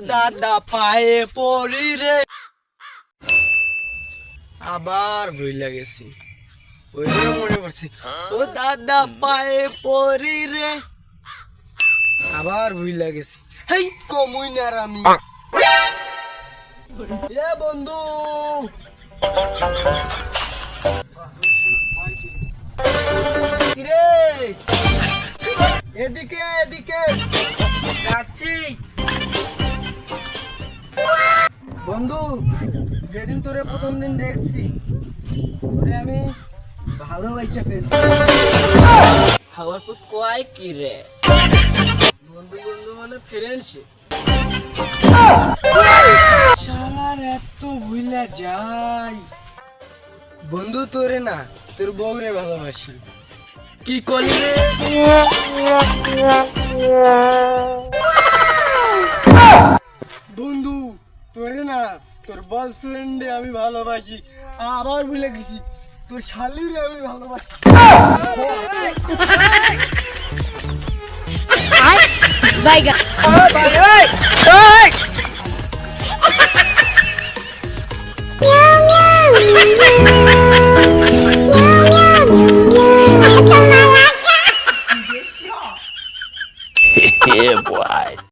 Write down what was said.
দাদা পায়ে পড়ি রে। আবার ভুইলা গেছি। ওইটা মনে পড়ছে। ও দাদা পায়ে পড়ি রে। আবার গেছি। হেই, কমুই না আমি। এ বন্ধু। এদিকে এদিকে। যাচ্ছি। বন্ধু যেদিন তোরে প্রথম দিন দেখছি তোরে আমি ভালোবাসা পেয়েছি। খাবার পুত কয় কি রে বন্ধু বন্ধু মানে ফ্রেন্ডশিপ শালার এত ভুলা যাই। বন্ধু তোরে না তোর বউরে ভালোবাসি। কি করলি বন্ধু তোরে না তোর বয়ফ্রেন্ডে আমি ভালোবাসি আবার ভুলে গেছি তোর শালিরে আমি ভালোবাসি। বাইগান yeah, boy.